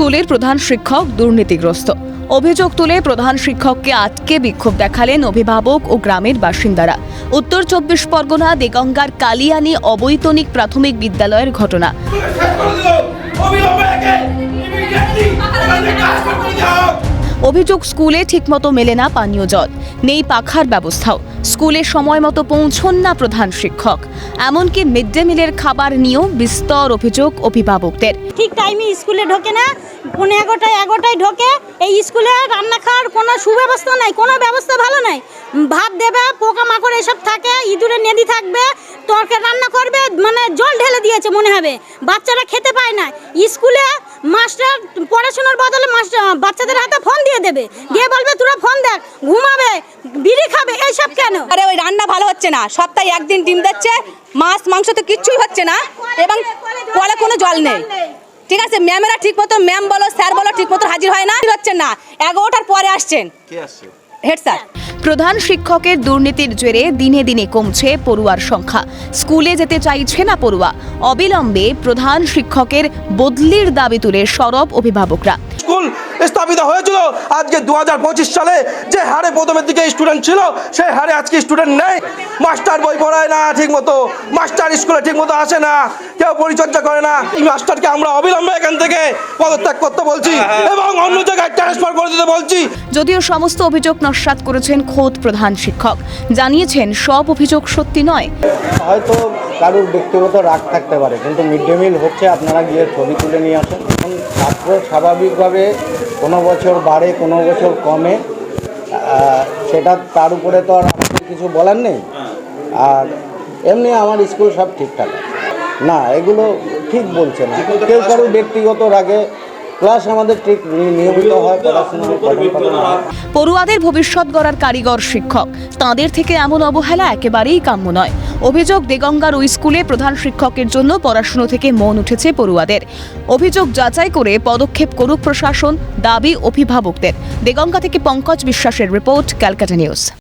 স্কুলের প্রধান শিক্ষক দুর্নীতিগ্রস্ত। অভিযোগ তুলে প্রধান শিক্ষককে আটকে বিক্ষোভ দেখালেন অভিভাবক ও গ্রামের বাসিন্দারা। উত্তর চব্বিশ পরগনা, দেগঙ্গার কালিয়ানি অবৈতনিক প্রাথমিক বিদ্যালয়ের ঘটনা। অভিযোগ স্কুলে ঠিকমতো মেলে না পানীয় জল। নেই পাখার ব্যবস্থাও। স্কুলে সময় মতো পৌঁছন না প্রধান শিক্ষক। এমনকি মিড ডে মিলের খাবার নিয়েও বিস্তর অভিযোগ অভিভাবকদের। ঠিক টাইমে স্কুলে ঢোকে না পনেরো এগারোটায় এগারোটায় ঢোকে। এই স্কুলে রান্না খাওয়ার কোনো সুব্যবস্থা নাই, কোনো ব্যবস্থা ভালো নাই। ভাত দেবে, পোকামাকড় এসব থাকে, ইঁদুরে নেদি থাকবে, তরকারি রান্না করবে মানে জল ঢেলে দিয়েছে মনে হবে। বাচ্চারা খেতে পায় না। স্কুলে মাস্টার পড়াশোনার বদলে মাস্টার বাচ্চাদের হাতে ফোন দিয়ে দেবে। দিয়ে বলবে তোরা ফোন দেখ ঘুমাবে বিড়ি খাবে এইসব কেন? আরে ওই রান্না ভালো হচ্ছে না। সপ্তাহে একদিন ডিম দিচ্ছে মাছ মাংস তো কিচ্ছুই হচ্ছে না এবং কলে কোনো জল নেই। ঠিক আছে ম্যামেরা ঠিক মতো ম্যাম বলো স্যার বলো ঠিক মতো হাজির হয় না হচ্ছে হচ্ছেন না। এগারোটার পরে আসছেন। Head sir. প্রধান শিক্ষকের দুর্নীতির জেরে দিনে দিনে কমছে পড়ুয়ার সংখ্যা। স্কুলে যেতে চাইছে না পড়ুয়া। অবিলম্বে প্রধান শিক্ষকের বদলির দাবি তুলে সরব অভিভাবকরা। স্থাপিত হয়েছিল আজকে দু হাজার পঁচিশ সালে। যে হারে প্রথমের দিকে স্টুডেন্ট ছিল সেই হারে আজকে স্টুডেন্ট নেই। মাস্টার বই পড়ায় না ঠিক মতো মাস্টার স্কুলে ঠিক মতো আসে না কেউ পরিচর্যা করে না। এই মাস্টারকে আমরা অবিলম্বে এখান থেকে পদত্যাগ করতে বলছি এবং অন্য জায়গায় ট্রান্সফার করে দিতে বলছি। যদিও সমস্ত অভিযোগ নস্যাৎ করেছেন খোদ প্রধান শিক্ষক। জানিয়েছেন সব অভিযোগ সত্যি নয়। হয়তো কারোর ব্যক্তিগত রাগ থাকতে পারে কিন্তু মিড ডে মিল হচ্ছে আপনারা গিয়ে ছবি তুলে নিয়ে আসেন। ছাত্র স্বাভাবিকভাবে কোনো বছর বাড়ে, কোনো বছর কমে সেটা তার উপরে তো আর কিছু বলার নেই। আর এমনি আমার স্কুল সব ঠিকঠাক না, এগুলো ঠিক বলছে না। কেউ কারোর ব্যক্তিগত রাগে, প্লাস আমাদের ঠিক নিয়মিত হয়। পড়ুয়াদের ভবিষ্যৎ গড়ার কারিগর শিক্ষক। তাঁদের থেকে এমন অবহেলা একেবারেই কাম্য নয়। অভিযোগ দেগঙ্গার ওই স্কুলে প্রধান শিক্ষকের জন্য পড়াশুনো থেকে মন উঠেছে পড়ুয়াদের। অভিযোগ যাচাই করে পদক্ষেপ করুক প্রশাসন, দাবি অভিভাবকদের। দেগঙ্গা থেকে পঙ্কজ বিশ্বাসের রিপোর্ট, ক্যালকাটা নিউজ।